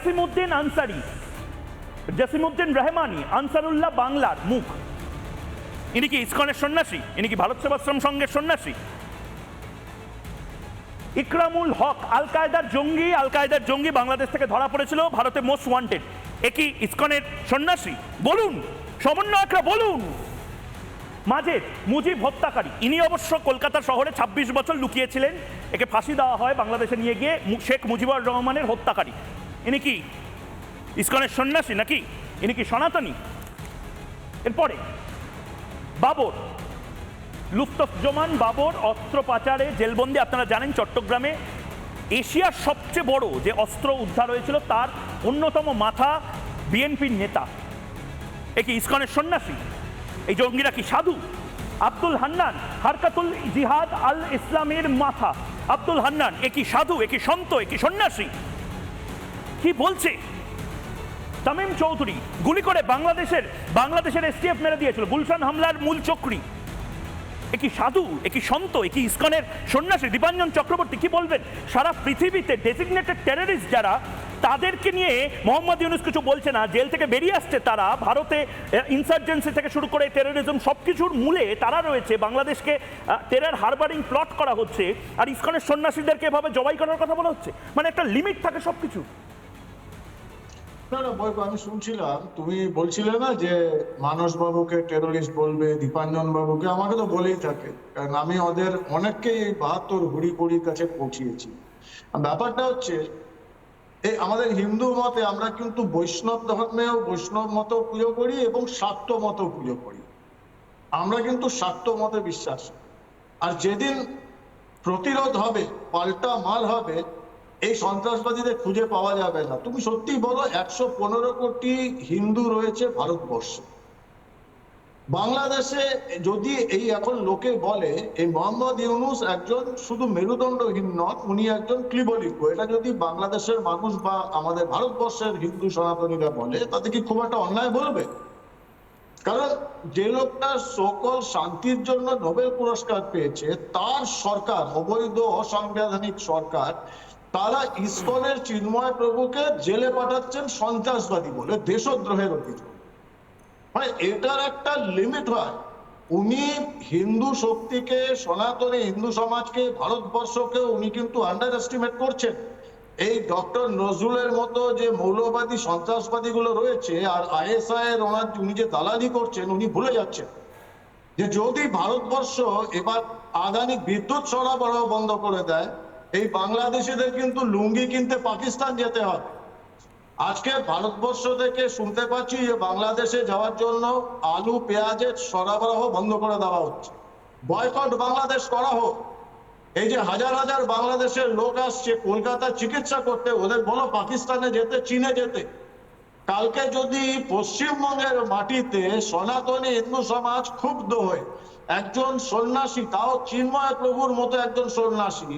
জাসিমউদ্দিন আনসারি, জাসিমউদ্দিন রহমানি, আনসারুল্লাহ বাংলার মুখ। ইনি কি ইসকনের সন্ন্যাসী? ইনি কি ভারত সেবাশ্রম সংঘের সন্ন্যাসী? ইকরামুল হক, আল কায়দার জঙ্গি, আল কায়দার জঙ্গি বাংলাদেশ থেকে ধরা পড়েছিল, ভারতে মোস্ট ওয়ান্টেড। এ কি ইসকনের সন্ন্যাসী? বলুন, সমন্বয়করা বলুন। মাঝে মুজিব হত্যাকারী, ইনি অবশ্য কলকাতা শহরে ২৬ বছর লুকিয়েছিলেন। একে ফাঁসি দেওয়া হয় বাংলাদেশে নিয়ে গিয়ে শেখ মুজিবুর রহমানের হত্যাকারী। ইনি কি? ইস্কনের সন্ন্যাসী নাকি? ইনি কি সনাতনী? এরপরে, বাবর। লুফতফজমান বাবর অস্ত্র পাচারে জেলবন্দি, আপনারা জানেন চট্টগ্রামে এশিয়ার সবচেয়ে বড় যে অস্ত্র উদ্ধার হয়েছিল, তার অন্যতম মাথা বিএনপির নেতা। এ কি ইস্কনের সন্ন্যাসী? এই জঙ্গিরা কি সাধু? আব্দুল হান্নান, হারকাতুল জিহাদ আল ইসলামের মাথা। আব্দুল হান্নান, এ কি সাধু, এ কি সন্ত, এ কি সন্ন্যাসী? কি বলছে? তামিম চৌধুরী গুলি করে বাংলাদেশের বাংলাদেশের এসটিএফ মেরে দিয়েছিল। গুলশান হামলার মূল চক্রী। এ কি সাধু? এ কি সন্ত? এ কি ইস্কনের সন্ন্যাসী? দীপাঞ্জন চক্রবর্তী কি বলবেন? সারা পৃথিবীতে ডেসিগনেটেড টেররিস্ট যারা, তাদেরকে নিয়ে মোহাম্মদ ইউনুস কিছু বলছে না। জেল থেকে বেরিয়ে আসছে তারা। ভারতে ইনসার্জেন্সি থেকে শুরু করে টেরোরিজম সব কিছুর মূলে তারা রয়েছে। বাংলাদেশকে টেরার হারবারিং প্লট করা হচ্ছে। আর ইস্কনের সন্ন্যাসীদেরকে এভাবে জবাই করার কথা বলা হচ্ছে? মানে একটা লিমিট থাকে সব কিছু না না বই আমি শুনছিলাম। তুমি বলছিলে না যে মানস বাবুকে টেরোরিস্ট বলবে, দীপাঞ্জন বাবুকে, আমাকে তো বলেই থাকে। কারণ আমি ওদের অনেককেই এই বাহাত্তর হুড়ি কুড়ির কাছে পৌঁছিয়েছি। ব্যাপারটা হচ্ছে, এই আমাদের হিন্দু মতে আমরা কিন্তু বৈষ্ণব ধর্মেও বৈষ্ণব মত পুজো করি এবং শাক্ত মত পুজো করি। আমরা কিন্তু শাক্ত মতে বিশ্বাস আর যেদিন প্রতিরোধ হবে, পাল্টা মাল হবে এই সন্ত্রাসবাদীদের খুঁজে পাওয়া যাবে না। তুমি সত্যি বলো, একশো পনেরো কোটি হিন্দু রয়েছে ভারতবর্ষে। বাংলাদেশে যদি এই এখন লোকে বলে, এই মোহাম্মদ ইউনুস একজন শুধু মেরুদণ্ডহীন নন, উনি একজন ক্লিবলিঙ্গ। এটা যদি বাংলাদেশের মানুষ বা আমাদের ভারতবর্ষের হিন্দু সনাতনীরা বলে, তাতে কি খুব একটা অন্যায় বলবে কারণ যে লোকটা সকল শান্তির জন্য নোবেল পুরস্কার পেয়েছে, তার সরকার, অবৈধ, অসাংবিধানিক সরকার তারা ইসকনের চিন্ময় প্রভুকে জেলে পাঠাচ্ছেন সন্ত্রাসবাদী বলে দেশদ্রোহের অভিযোগ মানে এটার একটা লিমিট হয় উনি হিন্দু শক্তিকে, সনাতনী হিন্দু সমাজকে ভারতবর্ষকে উনি কিন্তু আন্ডার এস্টিমেট করছেন। এই ডক্টর নজরুলের মতো যে মৌলবাদী সন্ত্রাসবাদী গুলো রয়েছে আর আইএসআই এর ওনার উনি যে দালালি করছেন, উনি ভুলে যাচ্ছেন। যে যদি ভারতবর্ষ এবার আদানি বিদ্যুৎ সরবরাহ বন্ধ করে দেয় এই বাংলাদেশিদের কিন্তু লুঙ্গি কিনতে পাকিস্তান যেতে হবে। আজকে ভারতবর্ষ থেকে শুনতে পাচ্ছি যে বাংলাদেশে যাওয়ার জন্য আলু, পেঁয়াজের সরবরাহ বন্ধ করে দেওয়া হচ্ছে। বয়কট বাংলাদেশ করা হোক। এই যে হাজার হাজার বাংলাদেশের লোক আসছে, কলকাতা চিকিৎসা করতে, ওদের বলো পাকিস্তানে যেতে, চীনে যেতে। কালকে যদি পশ্চিমবঙ্গের মাটিতে সনাতনী হিন্দু সমাজ ক্ষুব্ধ হয়ে একজন সন্ন্যাসী, তাও চিন্ময় প্রভুর মতো একজন সন্ন্যাসী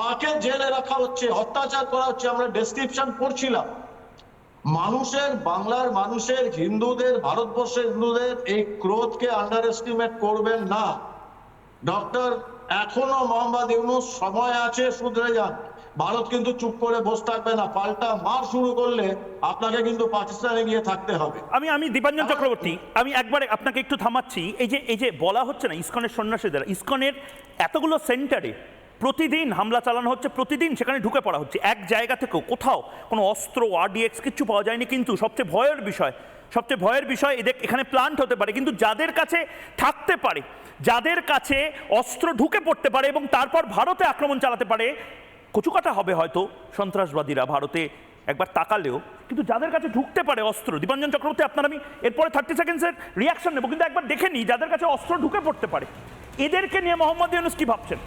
তাকে জেলে রাখা হচ্ছে, অত্যাচার করা হচ্ছে, আমরা ডেসক্রিপশন পড়ছিলাম। মানুষের, বাংলার মানুষের, হিন্দুদের, ভারতবর্ষের হিন্দুদের এই ক্রোধকে আন্ডার এস্টিমেট করবেন না। ডক্টর এখনও মোহাম্মদ ইউনুস সময় আছে, শুধরে যান। ভারত কিন্তু চুপ করে বসে থাকবে না, পাল্টা মার শুরু করলে আপনাকে কিন্তু পাকিস্তানে গিয়ে থাকতে হবে। আমি আমি দীপাঞ্জন চক্রবর্তী, আমি একবারে আপনাকে একটু থামাচ্ছি, এই যে এই যে বলা হচ্ছে না, ইসকনের সন্ন্যাসীদের, ইসকনের এতগুলো সেন্টারে প্রতিদিন হামলা চালানো হচ্ছে, প্রতিদিন সেখানে ঢুকে পড়া হচ্ছে। এক জায়গা থেকেও কোথাও কোনো অস্ত্র আরডিএক্স কিচ্ছু পাওয়া যায়নি, কিন্তু সবচেয়ে ভয়ের বিষয়, সবচেয়ে ভয়ের বিষয়, এদের এখানে প্লান্ট হতে পারে, কিন্তু যাদের কাছে থাকতে পারে, যাদের কাছে অস্ত্র ঢুকে পড়তে পারে এবং তারপর ভারতে আক্রমণ চালাতে পারে, কচুকাটা হবে হয়তো সন্ত্রাসবাদীরা ভারতে একবার তাকালেও, কিন্তু যাদের কাছে ঢুকতে পারে অস্ত্র, দীপাঞ্জন চক্রবর্তী, আপনার আমি এরপরে থার্টি সেকেন্ডসের রিয়াকশন নেব, কিন্তু একবার দেখে নিই, যাদের কাছে অস্ত্র ঢুকে পড়তে পারে, এদেরকে নিয়ে মোহাম্মদ ইউনুস কি ভাবছেন?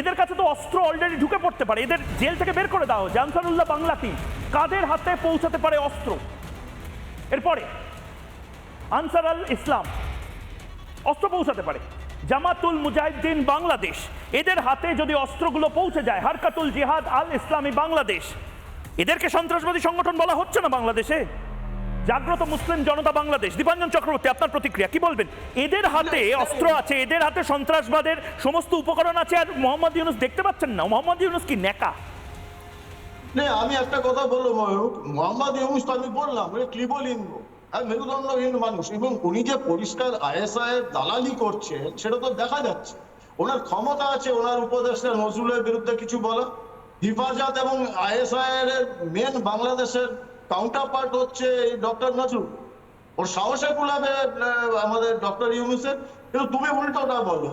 এদের কাছে তো অস্ত্র অলরেডি ঢুকে পড়তে পারে। এদের জেল থেকে বের করে দাও হয়েছে আনসারুল্লাহ বাংলা টিম কাদের হাতে পৌঁছাতে পারে অস্ত্র? এরপরে, আনসার আল ইসলাম, অস্ত্র পৌঁছাতে পারে। জামাতুল মুজাহিদ্দিন বাংলাদেশ, এদের হাতে যদি অস্ত্রগুলো পৌঁছে যায়, হারকাতুল জিহাদ আল ইসলামী বাংলাদেশ, এদেরকে সন্ত্রাসবাদী সংগঠন বলা হচ্ছে না বাংলাদেশে? জাগ্রত মুসলিম জনতা বাংলাদেশ দীপাঞ্জন চক্রবর্তী আপনার প্রতিক্রিয়া কি বলবেন? এদের হাতে অস্ত্র আছে এদের হাতে সন্ত্রাসবাদের সমস্ত উপকরণ আছে আর মোহাম্মদ ইউনুস দেখতে পাচ্ছেন না। মোহাম্মদ ইউনুস কি নেকা না আমি একটা কথা বলব ময়ূক মোহাম্মদ ইউনুস তো আমি বললাম ওটা ক্লিবলিঙ্গ আর মেরুদণ্ডহীন মানুষ। এবং উনি যে পরিষ্কার আইএসআই এর দালালি করছেন সেটা তো দেখা যাচ্ছে। ওনার ক্ষমতা আছে ওনার উপদেষ্টা নজরুলের বিরুদ্ধে কিছু বলা হিফাজত এবং আইএসআই এর মেন বাংলাদেশের হচ্ছে ডক্টর ওর সাহসে আমাদের ডক্টর কিন্তু তুমি উল্টোটা বলো।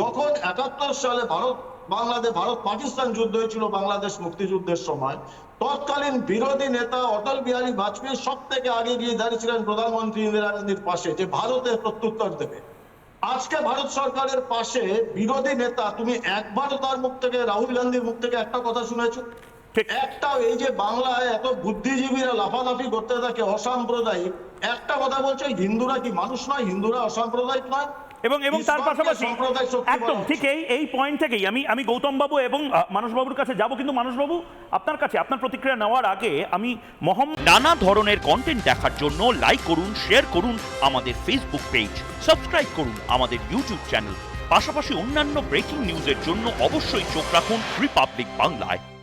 যখন একাত্তর সালে ভারত বাংলাদেশ ভারত পাকিস্তান যুদ্ধ হয়েছিল, বাংলাদেশ মুক্তিযুদ্ধের সময়, তৎকালীন বিরোধী নেতা অটল বিহারী বাজপেয়ী সব থেকে আগে গিয়ে দাঁড়িয়েছিলেন প্রধানমন্ত্রী ইন্দিরা গান্ধীর পাশে, যে ভারতের প্রত্যুত্তর দেবে। আজকে ভারত সরকারের পাশে বিরোধী নেতা, তুমি একবারও তার মুখ থেকে, রাহুল গান্ধীর মুখ থেকে একটা কথা শুনেছো? ঠিক। একটা এই যে বাংলায় এত বুদ্ধিজীবীরা লাফালাফি করতে থাকে অসাম্প্রদায়িক একটা কথা বলছে হিন্দুরা কি মানুষ নয়? হিন্দুরা অসাম্প্রদায়িক নয়? এবং এবং তার পাশাপাশি একদম ঠিক এই এই পয়েন্ট থেকেই আমি আমি গৌতম বাবু এবং আহ, মানসবাবুর কাছে যাব কিন্তু মানসবাবু আপনার কাছে আপনার প্রতিক্রিয়া নেওয়ার আগে আমি মহম নানা ধরনের কন্টেন্ট দেখার জন্য লাইক করুন শেয়ার করুন আমাদের ফেসবুক পেজ সাবস্ক্রাইব করুন আমাদের ইউটিউব চ্যানেল পাশাপাশি অন্যান্য ব্রেকিং নিউজের জন্য অবশ্যই চোখ রাখুন রিপাবলিক বাংলায়।